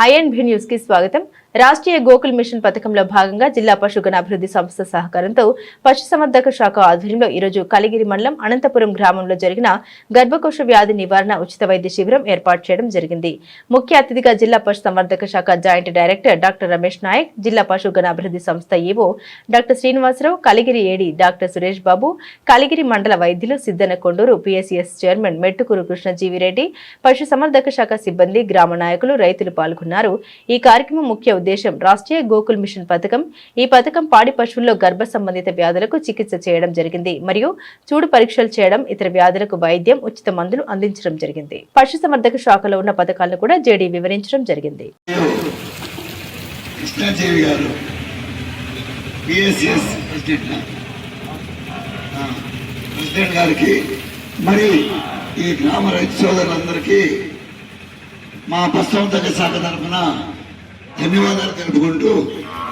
INB news కి స్వాగతం Rashtriya Gokul machine పథకంలో భాగంగా జిల్లా పశుగణ అభివృద్ధి సంస్థ సహకారంతో పశుసంవర్ధక శాఖ ఆధ్వర్యంలో ఈరోజు కలిగిరి మండలం అనంతపురం గ్రామంలో జరిగిన గర్భకోశ వ్యాధి నివారణ ఉచిత వైద్య శిబిరం ఏర్పాటు చేయడం జరిగింది. ముఖ్య అతిథిగా జిల్లా పశుసంవర్ధక శాఖ joint director doctor Ramesh Naik జిల్లా పశుగణ అభివృద్ధి సంస్థ EO doctor Srinivasarao Kaligiri AD doctor Suresh Babu Kaligiri మండల వైద్యులు సిద్దన కొండూరు పిఎస్సిఎస్ చైర్మన్ మెట్టుకూరు కృష్ణజీవిరెడ్డి పశుసంవర్ధక శాఖ సిబ్బంది గ్రామ నాయకులు రైతులు పాల్గొన్నారు. ఈ కార్యక్రమం ముఖ్య ఉద్దేశం రాష్ట్రీయ గోకుల్ మిషన్ పథకం ఈ పథకం పాడి పశువుల్లో గర్భ సంబంధిత వ్యాధులకు చికిత్స చేయడం జరిగింది మరియు చూడు పరీక్షలు చేయడం ఇతర వ్యాధులకు వైద్యం ఉచిత మందులు అందించడం జరిగింది. పశు సంవర్ధక శాఖలో ఉన్న పథకాలను కూడా జేడీ వివరించడం జరిగింది. ప్రెసిడెంట్. గారికి మరి ఈ గ్రామ రైతు సోదరులందరికీ మా పశ్చిమతక శాఖ తరఫున ధన్యవాదాలు తెలుపుకుంటూ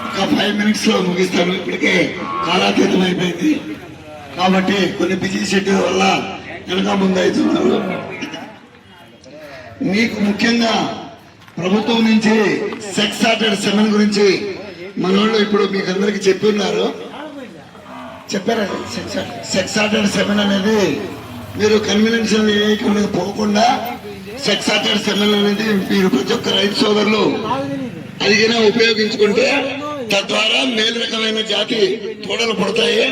ఒక ఫైవ్ మినిట్స్లో ముగిస్తాను. ఇప్పటికే కాలాతీతం అయిపోయింది. కాబట్టి కొన్ని బిజీ షెడ్యూల్ వల్ల వెనక ముందు అవుతున్నారు మీకు ముఖ్యంగా ప్రభుత్వం నుంచి సెక్స్ ఆర్డర్ సెవెన్ గురించి మనోళ్ళు ఇప్పుడు మీకు అందరికి చెప్పి ఉన్నారు. చెప్పారా? సెక్స్ సెక్స్ ఆర్డర్ సెవెన్ అనేది మీరు కన్వీనెన్షన్ వేయకుండా పోకుండా సెక్స్ ఆర్డర్ సెవెన్ అనేది మీరు ప్రతి ఒక్క రైతు సోదరులు అదిగినా ఉపయోగించుకుంటే తద్వారా మేలు రకమైన జాతి తోడలు పడతాయి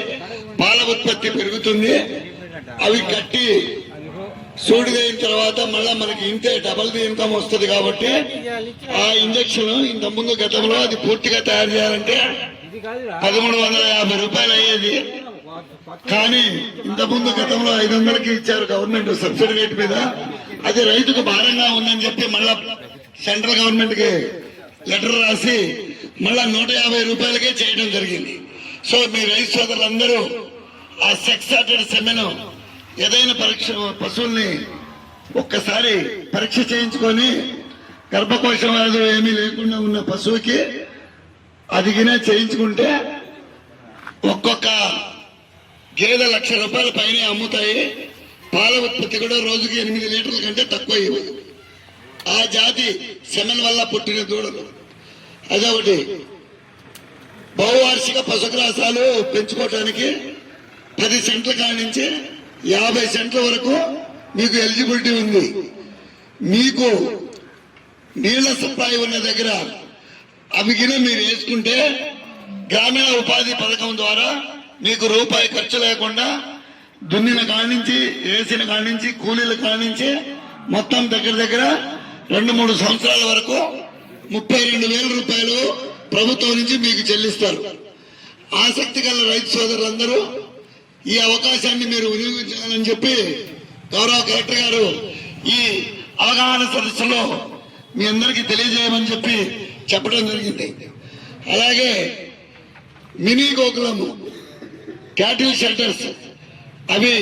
పాల ఉత్పత్తి పెరుగుతుంది అవి కట్టి సూడిదైన తర్వాత మళ్ళా మనకి ఇంతే డబల్ ది ఇన్కమ్ వస్తుంది కాబట్టి ఆ ఇంజక్షన్ ఇంత ముందు గతంలో అది పూర్తిగా తయారు చేయాలంటే పదమూడు వందల యాభై రూపాయలు అయ్యేది. కానీ ఇంత ముందు గతంలో ఐదు వందలకి ఇచ్చారు గవర్నమెంట్ సబ్సిడీ రేట్ మీద. అది రైతుకు భారంగా ఉందని చెప్పి మళ్ళా సెంట్రల్ గవర్నమెంట్కి లెటర్ రాసి మళ్ళా నూట యాభై రూపాయలకే చేయడం జరిగింది. సో మీ రైతు సోదరులందరూ ఆ సెక్స్ ఆర్డర్ సెమెను ఏదైనా పరీక్ష పశువుల్ని ఒక్కసారి పరీక్ష చేయించుకొని గర్భకోశం అది ఏమీ లేకుండా ఉన్న పశువుకి అదిగినా చేయించుకుంటే ఒక్కొక్క గేదె లక్ష రూపాయల పైన అమ్ముతాయి. పాల ఉత్పత్తి కూడా రోజుకి ఎనిమిది లీటర్ల కంటే తక్కువ ఇవ్వదు. ఆ జాతి సెమెన్ వల్ల పుట్టిన దూడలు. అదొకటి. బహువార్షిక పశుగ్రాసాలు పెంచుకోవటానికి పది సెంట్ల కాడి నుంచి యాభై సెంట్ల వరకు మీకు ఎలిజిబిలిటీ ఉంది. మీకు నీళ్ళ సప్లై ఉన్న దగ్గర అవిగిన మీరు వేసుకుంటే గ్రామీణ ఉపాధి పథకం ద్వారా మీకు రూపాయి ఖర్చు లేకుండా దున్నిన కానించి వేసిన కానించి కూలీల కానించి మొత్తం దగ్గర దగ్గర రెండు మూడు సంవత్సరాల వరకు ముప్పై రెండు వేల రూపాయలు ప్రభుత్వం నుంచి మీకు చెల్లిస్తారు. ఆసక్తి గల రైతు సోదరులందరూ ఈ అవకాశాన్ని మీరు వినియోగించాలని చెప్పి గౌరవ కలెక్టర్ గారు ఈ అవగాహన సదస్సులో మీ అందరికీ తెలియజేయమని చెప్పి చెప్పడం జరిగింది. అలాగే మినీ గోకులము క్యాటిల్ షెల్టర్స్ అవి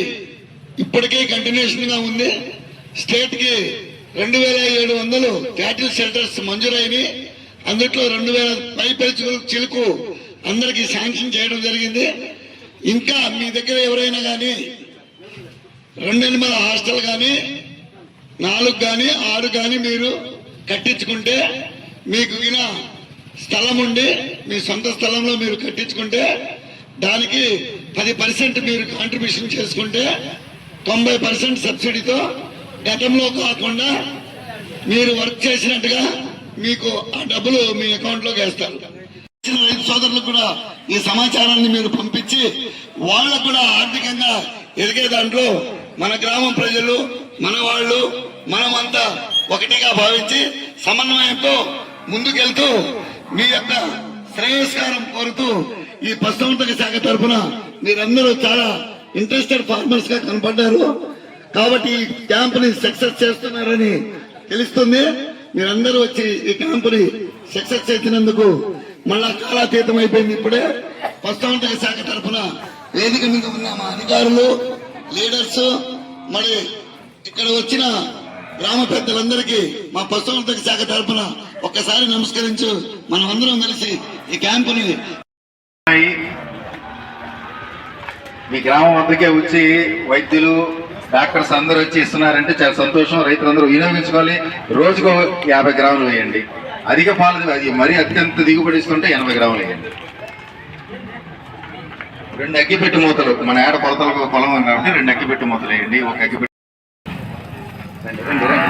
ఇప్పటికే కంటిన్యూషన్గా ఉంది. స్టేట్కి రెండు వేల ఏడు వందలు క్యాటిల్ షెల్టర్స్ మంజూరైనవి. అందుట్లో రెండు వేల పై పెంచు చిలుకు అందరికి శాంక్షన్ చేయడం జరిగింది. ఇంకా మీ దగ్గర ఎవరైనా కానీ రెండు రెండెనిమిది హాస్టల్ కానీ నాలుగు కానీ ఆరు కానీ మీరు కట్టించుకుంటే మీకు ఈయన స్థలం ఉండి మీ సొంత స్థలంలో మీరు కట్టించుకుంటే దానికి పది పర్సెంట్ మీరు కాంట్రిబ్యూషన్ చేసుకుంటే తొంభై పర్సెంట్ సబ్సిడీతో గతంలో కాకుండా మీరు వర్క్ చేసినట్టుగా మీకు ఆ డబ్బులు మీ అకౌంట్లోకి వేస్తారు. ఇచ్చిన రైతు సోదరులకు కూడా ఈ సమాచారాన్ని మీరు పంపించి వాళ్ళకు కూడా ఆర్థికంగా ఎదిగే దాంట్లో మన గ్రామం ప్రజలు మన వాళ్ళు మనమంతా ఒకటిగా భావించి సమన్వయంతో ముందుకెళ్తూ మీ యొక్క శ్రేయస్కారం కోరుతూ ఈ పశుసంవర్ధక శాఖ తరఫున మీరందరూ చాలా ఇంట్రెస్టెడ్ ఫార్మర్స్గా కనపడ్డారు. కాబట్టి ఈ క్యాంపుని సక్సెస్ చేస్తున్నారని తెలుస్తుంది. మీరందరూ వచ్చి ఈ క్యాంపుని సక్సెస్ చేసినందుకు మళ్ళా కాలాతీతం అయిపోయింది ఇప్పుడే. పశుసంవర్ధక శాఖ తరఫున వేదిక మీద ఉన్న మా అధికారులు లీడర్స్ మరి ఇక్కడ వచ్చిన గ్రామ పెద్దలందరికీ మా పశుసంవర్ధక శాఖ తరఫున ఒక్కసారి నమస్కరించు. మనం అందరం కలిసి ఈ క్యాంపుని మీ గ్రామం అందరికీ వచ్చి వైద్యులు డాక్టర్స్ అందరూ వచ్చి ఇస్తున్నారంటే చాలా సంతోషం. రైతులందరూ వినియోగించుకోవాలి. రోజుకు యాభై గ్రాములు వేయండి. అధిక పాలు అది మరీ అత్యంత దిగుబడి ఇస్తుంటే ఎనభై గ్రాములు వేయండి. రెండు అగ్గిపెట్టి మూతలు. మన ఏడ కొలతలకు పొలం కాబట్టి రెండు అగ్గిపెట్టి మూతలు వేయండి. ఒక అగ్గిపెట్టి రండి, రండి, రండి.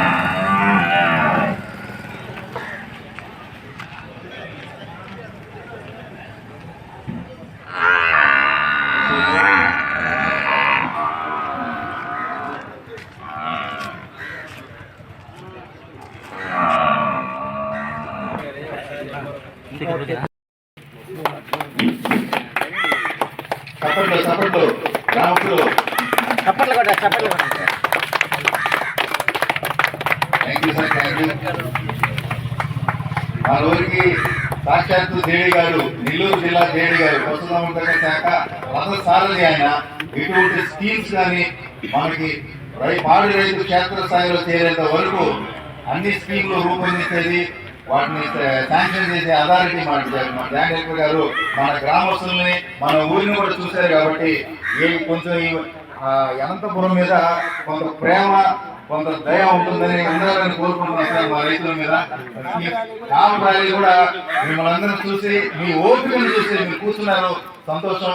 చప్పట్లు చప్పట్లు. గ్రామస్తులు చప్పట్లు కొట్ట చప్పట్లు thank you sir thank you మా రోజుకి సాక్షాత్తు దేడి గారు నెల్లూరు జిల్లా దేడి గారు పశుసంవర్ధక శాఖ రథ సారథి ఆయన ఇటువంటి స్కీమ్స్ కానీ మనకి పాడి రైతు క్షేత్ర స్థాయిలో చేరేంత వరకు అన్ని స్కీమ్లు రూపొందించేది వాటిని శాంక్షన్ చేసే అథారిటీ మన మన జాన్ డైరెక్టర్ గారు మన గ్రామస్తుల్ని మన ఊరిని కూడా చూశారు కాబట్టి ఏ కొంచెం ఈ అనంతపురం మీద కొంత ప్రేమ కొంత దయ ఉంటుందని ఉండాలని కోరుకుంటున్నాను సార్ మా రైతుల మీద. గ్రామ ర్యాలీ కూడా మిమ్మల్ని అందరం చూసి మీ ఓపికను చూసి మీరు కూర్చున్నారు. సంతోషం.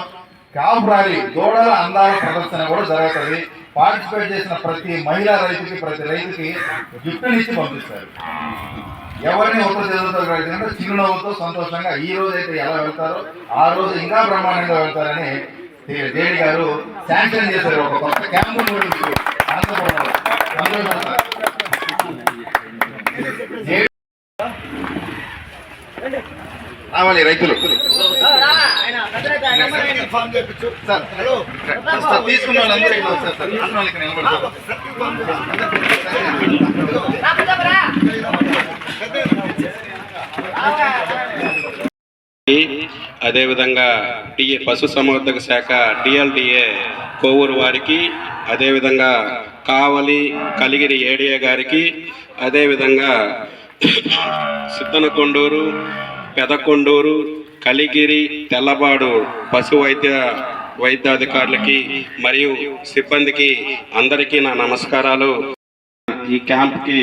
క్యాంప్ ర్యాలీ దూడల అందాల ప్రదర్శన కూడా జరుగుతుంది. పార్టిసిపేట్ చేసిన ప్రతి మహిళా రైతుకి ప్రతి రైతుకి గిఫ్ట్నిచ్చి పంపిస్తారు. ఎవరిని ఒక్క చదువుతో వెళ్తుంటే చిరునవ్వుతో సంతోషంగా ఈ రోజు అయితే ఎలా వెళ్తారో ఆ రోజు ఇంకా బ్రహ్మాండంగా వెళ్తారని దేవి గారు శాంక్షన్ చేశారు ఒక కొత్త క్యాంపు రావాలి రైతులు. తీసుకున్న వాళ్ళందరూ ఇక్కడ వచ్చారు సార్. తీసుకున్న నిలబడతారు. అదేవిధంగా డిఏ పశు సంవర్ధక శాఖ డిఎల్డిఏ కోవూరు వారికి అదేవిధంగా కావలి కలిగిరి ఏడిఏ గారికి అదేవిధంగా సిద్ధనకొండూరు పెదకొండూరు కలిగిరి తెల్లబాడు పశు వైద్య వైద్యాధికారులకి మరియు సిబ్బందికి అందరికీ నా నమస్కారాలు. ఈ క్యాంప్కి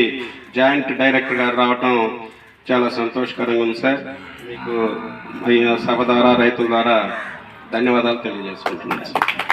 జాయింట్ డైరెక్టర్ గారు రావటం చాలా సంతోషకరంగా ఉంది సార్. మీకు ఈ సభ ద్వారా రైతుల ద్వారా ధన్యవాదాలు తెలియజేసుకుంటున్నాను. సార్